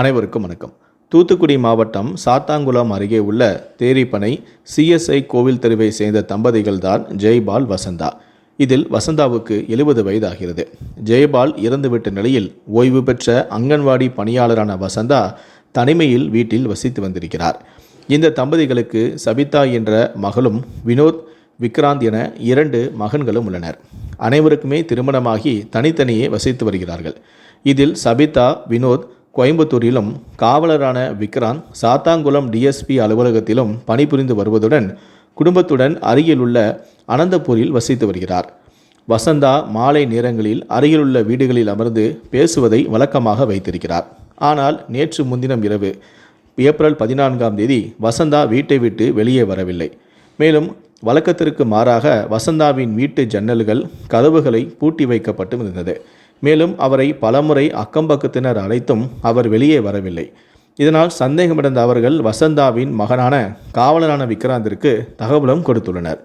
அனைவருக்கும் வணக்கம். தூத்துக்குடி மாவட்டம் சாத்தாங்குளம் அருகே உள்ள தேரிப்பனை சிஎஸ்ஐ கோவில் தெருவை சேர்ந்த தம்பதிகள் தான் ஜெய்பால் வசந்தா. இதில் வசந்தாவுக்கு எழுபது வயதாகிறது. ஜெயபால் இறந்துவிட்ட நிலையில் ஓய்வு பெற்ற அங்கன்வாடி பணியாளரான வசந்தா தனிமையில் வீட்டில் வசித்து வந்திருக்கிறார். இந்த தம்பதிகளுக்கு சபிதா என்ற மகளும் வினோத் விக்ராந்த் என இரண்டு மகன்களும் உள்ளனர். அனைவருக்குமே திருமணமாகி தனித்தனியே வசித்து வருகிறார்கள். இதில் சபிதா வினோத் கோயம்புத்தூரிலும் காவலரான விக்ராந்த் சாத்தாங்குளம் டிஎஸ்பி அலுவலகத்திலும் பணிபுரிந்து வருவதுடன் குடும்பத்துடன் அருகிலுள்ள அனந்தபூரில் வசித்து வருகிறார். வசந்தா மாலை நேரங்களில் அருகிலுள்ள வீடுகளில் அமர்ந்து பேசுவதை வழக்கமாக வைத்திருக்கிறார். ஆனால் நேற்று முன்தினம் இரவு ஏப்ரல் பதினான்காம் தேதி வசந்தா வீட்டை விட்டு வெளியே வரவில்லை. மேலும் வழக்கத்திற்கு மாறாக வசந்தாவின் வீட்டு ஜன்னல்கள் கதவுகளை பூட்டி வைக்கப்பட்டு இருந்தது. மேலும் அவரை பலமுறை அக்கம்பக்கத்தினர் அழைத்தும் அவர் வெளியே வரவில்லை. இதனால் சந்தேகமடைந்த அவர்கள் வசந்தாவின் மகனான காவலரான விக்ராந்திற்கு தகவலும் கொடுத்துள்ளனர்.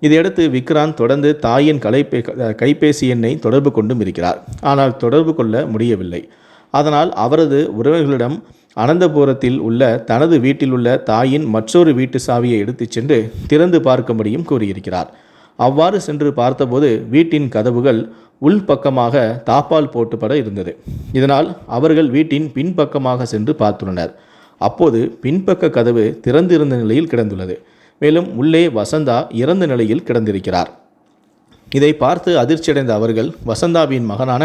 இதையடுத்து விக்ராந்த் தொடர்ந்து தாயின் கலைப்பே கைபேசி எண்ணை தொடர்பு கொண்டும் இருக்கிறார். ஆனால் தொடர்பு கொள்ள முடியவில்லை. அதனால் அவரது உறவினர்களிடம் அனந்தபுரத்தில் உள்ள தனது வீட்டில் உள்ள தாயின் மற்றொரு வீட்டு சாவியை எடுத்துச் சென்று திறந்து பார்க்கும்படியும் கூறியிருக்கிறார். அவ்வாறு சென்று பார்த்தபோது வீட்டின் கதவுகள் உள்பக்கமாக தாப்பால் போட்டுப்பட இருந்தது. இதனால் அவர்கள் வீட்டின் பின்பக்கமாக சென்று பார்த்துள்ளனர். அப்போது பின்பக்க கதவு திறந்திருந்த நிலையில் கிடந்துள்ளது. மேலும் உள்ளே வசந்தா இறந்த நிலையில் கிடந்திருக்கிறார். இதை பார்த்து அதிர்ச்சியடைந்த அவர்கள் வசந்தாவின் மகனான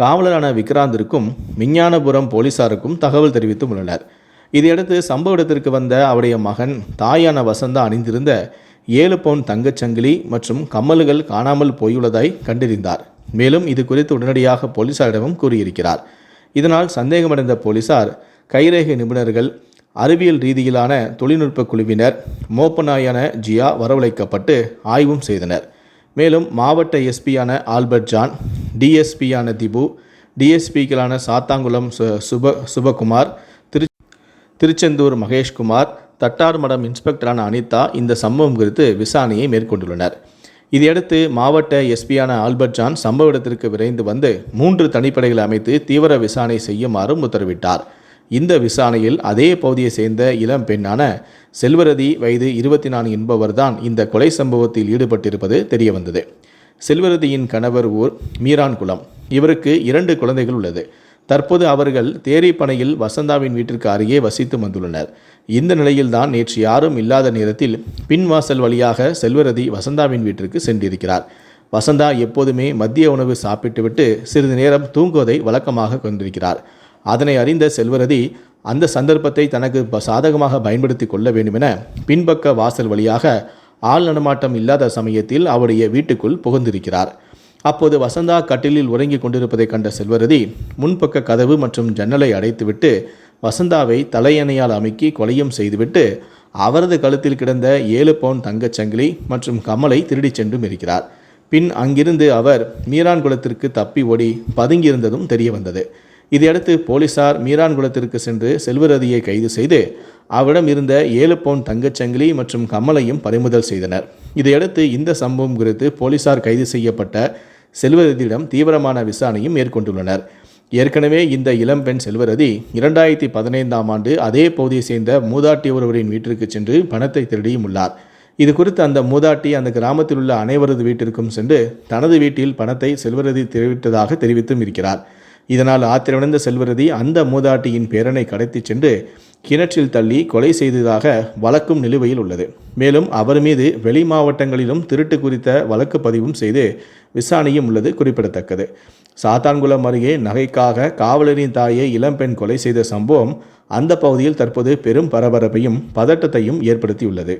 காவலரான விக்ராந்திற்கும் விஞ்ஞானபுரம் போலீசாருக்கும் தகவல் தெரிவித்து உள்ளனர். இதையடுத்து சம்பவ இடத்திற்கு வந்த அவருடைய மகன் தாயான வசந்தா அணிந்திருந்த ஏழு பவுன் தங்கச்சங்கிலி மற்றும் கம்மல்கள் காணாமல் போயுள்ளதாய் கண்டறிந்தார். மேலும் இது குறித்து உடனடியாக போலீசாரிடமும் கூறியிருக்கிறார். இதனால் சந்தேகமடைந்த போலீசார் கைரேகை நிபுணர்கள் அறிவியல் ரீதியிலான தொழில்நுட்ப குழுவினர் மோப்பநாயான ஜியா வரவழைக்கப்பட்டு ஆய்வும் செய்தனர். மேலும் மாவட்ட எஸ்பியான ஆல்பர்ட் ஜான் டிஎஸ்பியான திபு டிஎஸ்பிக்களான சாத்தாங்குளம் சு- சுப சுபகுமார் திரு திருச்செந்தூர் மகேஷ்குமார் தட்டார் மடம் இன்ஸ்பெக்டரான அனிதா இந்த சம்பவம் குறித்து விசாரணையை மேற்கொண்டுள்ளனர். இதையடுத்து மாவட்ட எஸ்பியான ஆல்பர்ட் ஜான் சம்பவ இடத்திற்கு விரைந்து வந்து மூன்று தனிப்படைகளை அமைத்து தீவிர விசாரணை செய்யுமாறும் உத்தரவிட்டார். இந்த விசாரணையில் அதே பகுதியை சேர்ந்த இளம் பெண்ணான செல்வரதி வயது இருபத்தி நான்கு என்பவர்தான் இந்த கொலை சம்பவத்தில் ஈடுபட்டிருப்பது தெரியவந்தது. செல்வரதியின் கணவர் ஊர் மீரான்குளம். இவருக்கு இரண்டு குழந்தைகள் உள்ளது. தற்போது அவர்கள் தேரிப்பனையில் வசந்தாவின் வீட்டிற்கு அருகே வசித்து வந்துள்ளனர். இந்த நிலையில்தான் நேற்று யாரும் இல்லாத நேரத்தில் பின்வாசல் வழியாக செல்வரதி வசந்தாவின் வீட்டிற்கு சென்றிருக்கிறார். வசந்தா எப்போதுமே மதிய உணவு சாப்பிட்டுவிட்டு சிறிது நேரம் தூங்குவதை வழக்கமாக கொண்டிருக்கிறார். அதனை அறிந்த செல்வரதி அந்த சந்தர்ப்பத்தை தனக்கு ப- சாதகமாக பயன்படுத்தி கொள்ள வேண்டுமென பின்பக்க வாசல் வழியாக ஆள் நடமாட்டம் இல்லாத சமயத்தில் அவருடைய வீட்டுக்குள் புகுந்திருக்கிறார். அப்போது வசந்தா கட்டிலில் உறங்கிக் கொண்டிருப்பதை கண்ட செல்வரதி முன்பக்க கதவு மற்றும் ஜன்னலை அடைத்துவிட்டு வசந்தாவை தலையணையால் அமைக்கி கொலையும் செய்துவிட்டு அவரது கழுத்தில் கிடந்த ஏழு பவுன் தங்கச் சங்கிலி மற்றும் கமலை திருடிச் சென்றும் இருக்கிறார் பின் அங்கிருந்து அவர் மீரான்குளத்திற்கு தப்பி ஓடி பதுங்கியிருந்ததும் தெரிய வந்தது இதையடுத்து போலீசார் மீரான்குளத்திற்கு சென்று செல்வரதியை கைது செய்து அவரிடம் இருந்த ஏழு பவுன் தங்கச்சங்கிலி மற்றும் கமலையும் பறிமுதல் செய்தனர். இதையடுத்து இந்த சம்பவம் குறித்து போலீசார் கைது செய்யப்பட்ட செல்வரதியிடம் தீவிரமான விசாரணையும் மேற்கொண்டுள்ளனர். ஏற்கனவே இந்த இளம்பெண் செல்வரதி இரண்டாயிரத்தி பதினைந்தாம் ஆண்டு அதே பகுதியை சேர்ந்த மூதாட்டி ஒருவரின் வீட்டிற்கு சென்று பணத்தை திருடியும் உள்ளார். இது குறித்து அந்த மூதாட்டி அந்த கிராமத்தில் உள்ள அனைவரது வீட்டிற்கும் சென்று தனது வீட்டில் பணத்தை செல்வரதி தெரிவித்ததாக தெரிவித்தும் இருக்கிறார். இதனால் ஆத்திரமடைந்த செல்வரதி அந்த மூதாட்டியின் பேரனை கடத்திச் சென்று கிணற்றில் தள்ளி கொலை செய்ததாக வழக்கும் நிலுவையில் உள்ளது. மேலும் அவர் மீது வெளி மாவட்டங்களிலும் திருட்டு குறித்த வழக்கு பதிவும் செய்து விசாரணையும் உள்ளது குறிப்பிடத்தக்கது. சாத்தான்குளம் அருகே நகைக்காக காவலரின் தாயை இளம்பெண் கொலை செய்த சம்பவம் அந்த பகுதியில் தற்போது பெரும் பரபரப்பையும் பதட்டத்தையும் ஏற்படுத்தியுள்ளது.